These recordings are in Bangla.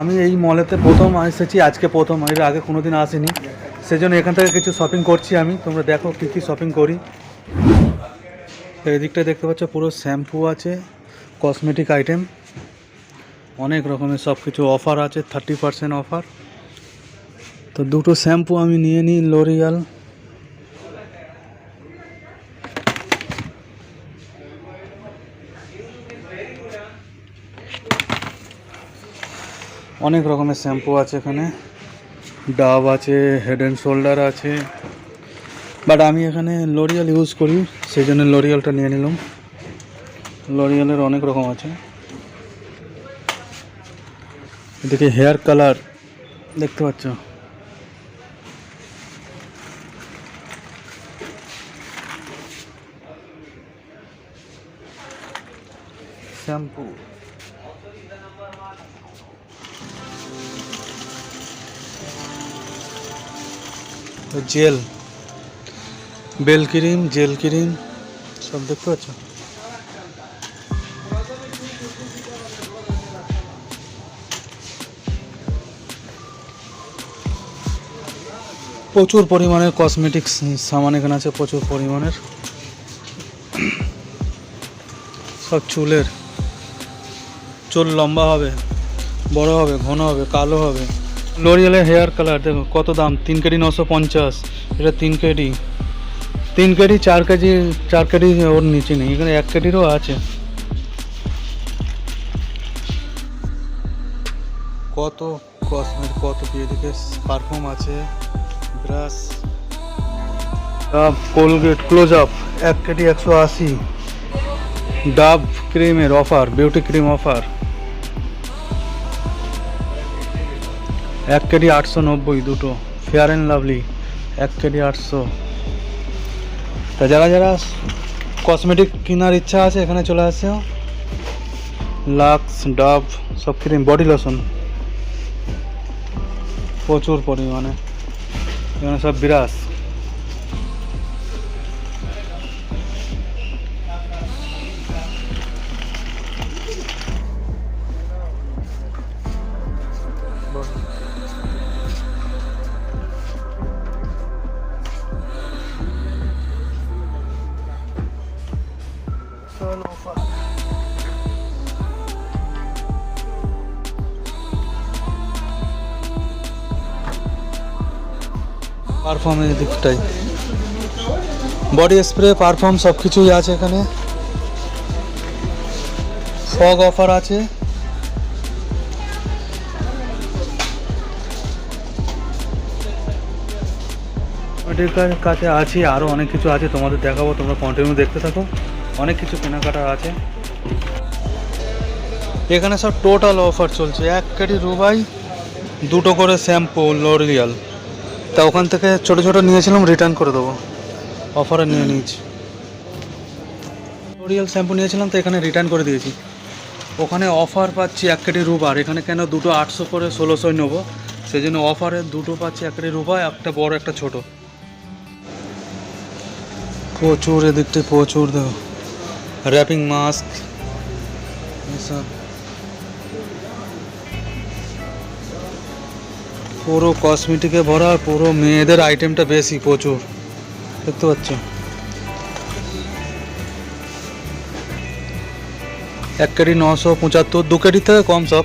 আমি এই মলেতে প্রথম এসেছি, আজকে প্রথম, এর আগে কোনো দিন আসিনি। সেজন্য এখান থেকে কিছু শপিং করছি আমি। তোমরা দেখো কী কী শপিং করি। এদিকটা দেখতে পাচ্ছ, পুরো শ্যাম্পু আছে কসমেটিক আইটেম অনেক রকমের সব কিছু অফার আছে থার্টি পার্সেন্ট অফার তো দুটো শ্যাম্পু আমি নিয়ে নিই লোরিয়াল অনেক রকমের শ্যাম্পু আছে এখানে। ডাব আছে হেড অ্যান্ড শোল্ডার আছে। বাট আমি এখানে লরিয়াল ইউজ করি সেই জন্য লরিয়ালটা নিয়ে নিলাম। লরিয়ালের অনেক রকম আছে। এদিকে হেয়ার কালার দেখতে পাচ্ছ? Shampoo gel. Bell cream, gel cream, সব দেখতে পাচ্ছ? প্রচুর পরিমাণের কসমেটিক্স সামান এখানে আছে, প্রচুর পরিমাণের। সব চুলের। চুল লম্বা হবে, বড় হবে, ঘন হবে, কালো হবে। লরিয়ালের হেয়ার কালার দেখো, কত দাম? তিন কেডি নশো পঞ্চাশ, এটা তিন কেডি তিন কেডি চার কেজি, চার কেডি ওর নিচে নেই, এখানে এক কেডিরও আছে। কত কসমেট কত কি এদিকে পারফিউম আছে? ব্রাশ কোলগেট ক্লোজ আপ এক কেডি একশো আশি। ডাব ক্রিমের অফার বিউটি ক্রিম অফার এক কেডি আটশো নব্বই দুটো। ফেয়ার অ্যান্ড লাভলি এক কেডি আটশো। তা যারা যারা কসমেটিক কেনার ইচ্ছা আছে, এখানে চলে আসে লাক্স ডাব সব ক্রিম বডি লোশন প্রচুর পরিমাণে। এখানে সব বিরাস পারফর্মের দিকটাই। বডি স্প্রে পারফর্ম সব কিছুই আছে এখানে। ফগ অফার আছে। ওদের কাছে আছে আরও অনেক কিছু আছে তোমাদের দেখাবো তোমরা কন্টিনিউ দেখতে থাকো। অনেক কিছু কেনাকাটা আছে। এখানে সব টোটাল অফার চলছে। এক কেডি রুবাই দুটো করে শ্যাম্পু লরিয়াল তা ওখান থেকে ছোটো ছোটো নিয়েছিলাম রিটার্ন করে দেবো। অফারে নিয়ে নিয়েছি। লরিয়াল শ্যাম্পু নিয়েছিলাম, তো এখানে রিটার্ন করে দিয়েছি। ওখানে অফার পাচ্ছি এক কেটি রুবার এখানে কেন দুটো আটশো করে ষোলোশোই নেব? সেই জন্য অফারে দুটো পাচ্ছি এক কেটি রুবা একটা বড়, একটা ছোট। প্রচুর এদিকটায় প্রচুর দেখো। র্যাপিং মাস্ক এসব। পুরো কসমেটিকে ভরা পুরো মেয়েদের আইটেমটা বেশি প্রচুর। দেখতে পাচ্ছ? এক কেডি নশো পঁচাত্তর, দু কেডি থেকে কম সব।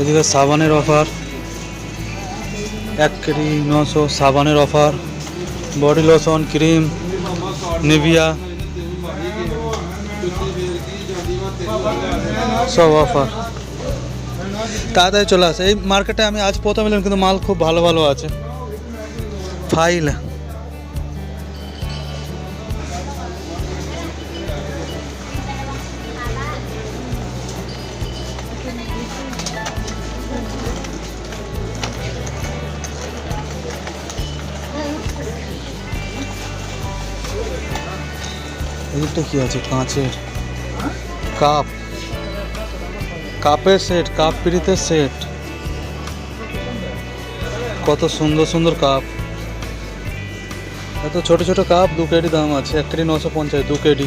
এদিকে সাবানের অফার এক কেডি নশো সাবানের offer body lotion, cream, Nivea. সব অফার তাড়াতাড়ি চলে আসে। এই মার্কেটে আমি আজ প্রথম এলাম, কিন্তু মাল খুব ভালো ভালো আছে। ফাইল। এদিকটা কি আছে? কাঁচের কাপ। কাপের সেট, কাপ পিড়িতে সেট। কত সুন্দর সুন্দর কাপ। এত ছোট ছোট কাপ দু কেডি দাম আছে, এক কেডি নশো পঞ্চাশ, দু কেডি।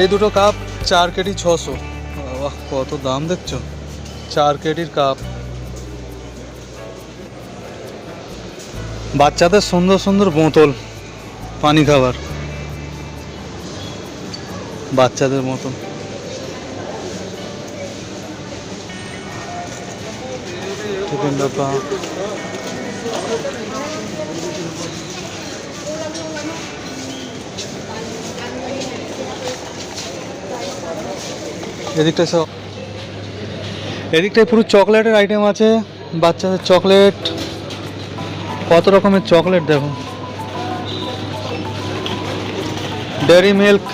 এই দুটো কাপ চার কেডি ছশো। কত দাম দেখছ। চার কেডির কাপ। বাচ্চাদের সুন্দর সুন্দর বোতল, পানি খাবার। বাচ্চাদের মতন। ডাব্বা। এদিকটায় সব এদিকটায় পুরো চকলেটের আইটেম আছে। বাচ্চাদের চকলেট। কত রকমের চকলেট দেখো ডেয়ারি মিল্ক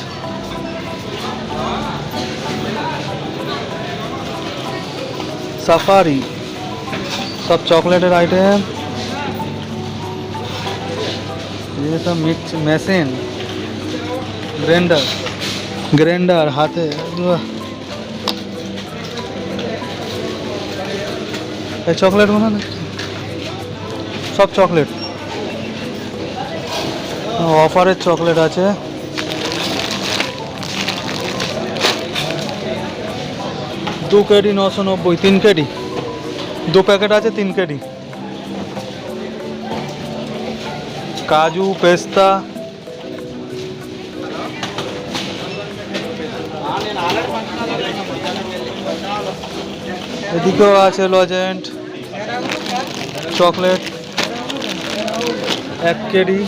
সাফারি সব চকলেটের আইটেম ये सब मिक्स মেশিন গ্রাইন্ডার গ্রাইন্ডার হাতে বাহ। এই চকলেটগুলো না সব চকলেট অফারের চকলেট আছে দু কেডি, নশো নব্বই, তিন কেডি। দু প্যাকেট আছে, তিন কেডি। কাজু, পেস্তা। এদিকেও আছে লজেন্ট, চকলেট। এক কেডি।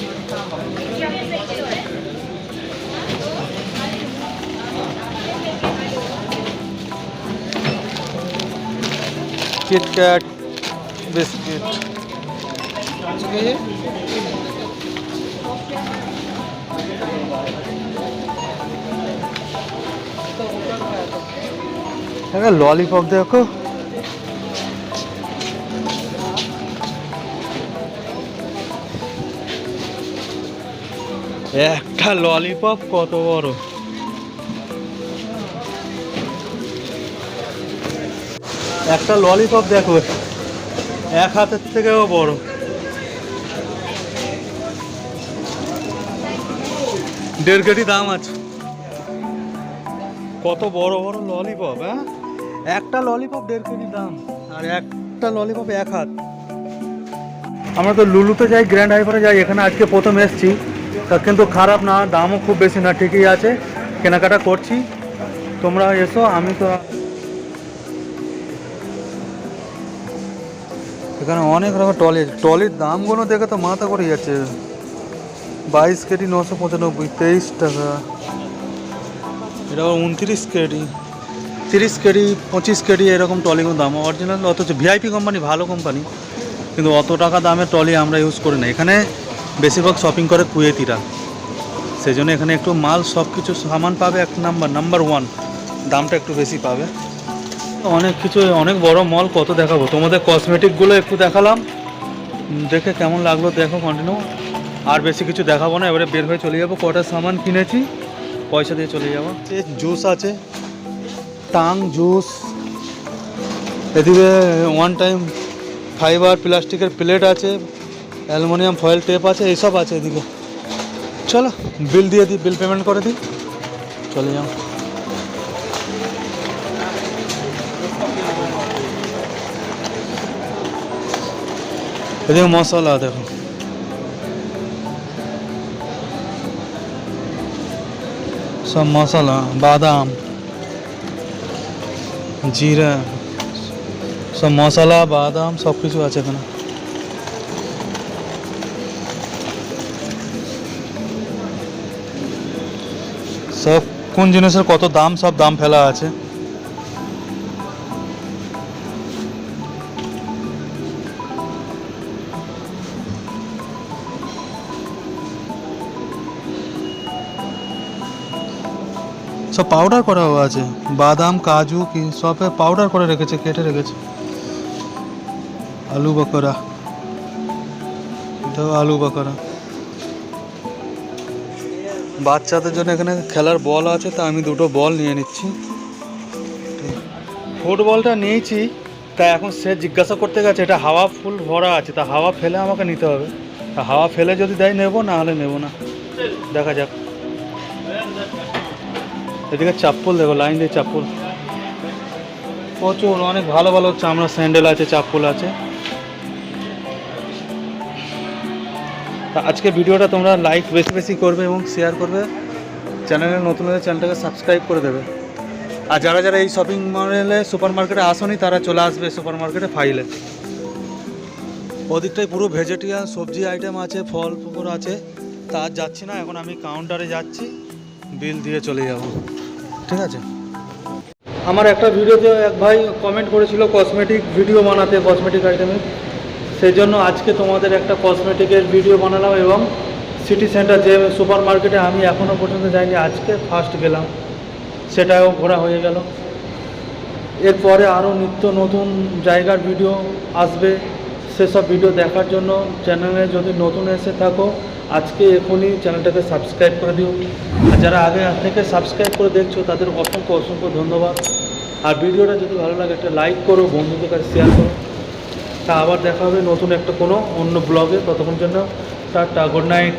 কিটক্যাট বিস্কিট ললিপপ দেখো। একটা ললিপপ কত বড়? একটা ললিপপ দেখো। এক হাতের থেকেও বড়। দেড় কেজি দাম আছে। কত বড় বড় ললিপপ হ্যাঁ? একটা ললিপপ দেড় কেজি দাম, আর একটা ললিপপ এক হাত। আমরা তো লুলুতে যাই গ্র্যান্ড হাইপারে যাই, এখানে আজকে প্রথম এসছি। তা কিন্তু খারাপ না, দামও খুব বেশি না, ঠিকই আছে। কেনাকাটা করছি। তোমরা এসো, আমি তো এখানে অনেক রকম টলি টলির দামগুলো দেখে তো মাথা করে যাচ্ছে। বাইশ কেজি নশো পঁচানব্বই, তেইশ টাকা। এটা উনত্রিশ কেডি তিরিশ কেডি পঁচিশ কেডি এরকম টলিগুলোর দাম। অরিজিনাল অথচ ভিআইপি কোম্পানি ভালো কোম্পানি কিন্তু অত টাকা দামের টলি আমরা ইউজ করি না। এখানে বেশিরভাগ শপিং করে কুয়েতিরা। সেই জন্য এখানে একটু মাল সব কিছু সামান পাবে এক নাম্বার নাম্বার ওয়ান দামটা একটু বেশি পাবে। অনেক কিছু, অনেক বড় মল কত দেখাবো। তোমাদের কসমেটিকগুলো একটু দেখালাম। দেখে কেমন লাগল দেখো কন্টিনিউ আর বেশি কিছু দেখাবো না, এবারে বের হয়ে চলে যাব, কটা সামান কিনেছি। পয়সা দিয়ে চলে যাব। জুস আছে। টাং জুস এদিকে ওয়ান টাইম ফাইবার প্লাস্টিকের প্লেট আছে অ্যালুমিনিয়াম ফয়েল টেপ আছে, এইসব আছে এদিকে। চলো বিল দিয়ে দিই বিল পেমেন্ট করে দিই। চলে যাও। এদিকে মশলা দেখো। সব মশলা, বাদাম, জিরা, সব মশলা, বাদাম সব কিছু আছে এখানে। সব কোন জিনিসের কত দাম, সব দাম ফেলা আছে। সব পাউডার করা আছে। বাদাম, কাজু, কি সব পাউডার করে রেখেছে, কেটে রেখেছে। আলু বকরা। এটাও আলু বকরা। বাচ্চাদের জন্য এখানে খেলার বল আছে, তা আমি দুটো বল নিয়ে নিচ্ছি। ফুটবলটা নিয়েছি, তা এখন সে জিজ্ঞাসা করতে গেছে, এটা হাওয়া ফুল ভরা আছে, তা হাওয়া ফেলে আমাকে নিতে হবে। তা হাওয়া ফেলে যদি দেয় নেব, না হলে নেব না। দেখা যাক। এদিকে চাপ্পল, দেখো, লাইন দিয়ে চাপ্পল। প্রচুর, অনেক ভালো ভালো চামড়া স্যান্ডেল আছে, চাপ্পল আছে। তা আজকে ভিডিওটা তোমরা লাইক বেশি বেশি করবে এবং শেয়ার করবে। চ্যানেলে নতুন হলে চ্যানেলটাকে সাবস্ক্রাইব করে দেবে। আর যারা যারা এই শপিং মলে সুপার মার্কেটে আসনি, তারা চলে আসবে সুপার মার্কেটে ফাইলে ওদিকটায় পুরো ভেজিটেরিয়ান সবজি আইটেম আছে ফল ফুল আছে। তা যাচ্ছি না, এখন আমি কাউন্টারে যাচ্ছি। বিল দিয়ে চলে যাব। ঠিক আছে। আমার একটা ভিডিওতে এক ভাই কমেন্ট করেছিল কসমেটিক ভিডিও বানাতে কসমেটিক আইটেমের সেই জন্য আজকে তোমাদের একটা কসমেটিকের ভিডিও বানালাম এবং সিটি সেন্টার যে সুপার মার্কেটে আমি এখনও পর্যন্ত যাইনি আজকে ফার্স্ট গেলাম। সেটাও ঘোরা হয়ে গেল। এরপরে আরও নিত্য নতুন জায়গার ভিডিও আসবে। সেসব ভিডিও দেখার জন্য চ্যানেলে যদি নতুন এসে থাকো আজকে এখনই চ্যানেলটাকে সাবস্ক্রাইব করে দিও। আর যারা আগে থেকে সাবস্ক্রাইব করে দেখছ, তাদের অসংখ্য অসংখ্য ধন্যবাদ। আর ভিডিওটা যদি ভালো লাগে, একটা লাইক করো, বন্ধুদের কাছে শেয়ার করো। তা আবার দেখা হবে নতুন একটা কোনো অন্য ব্লগে ততক্ষণ জন্য টাটা গুড নাইট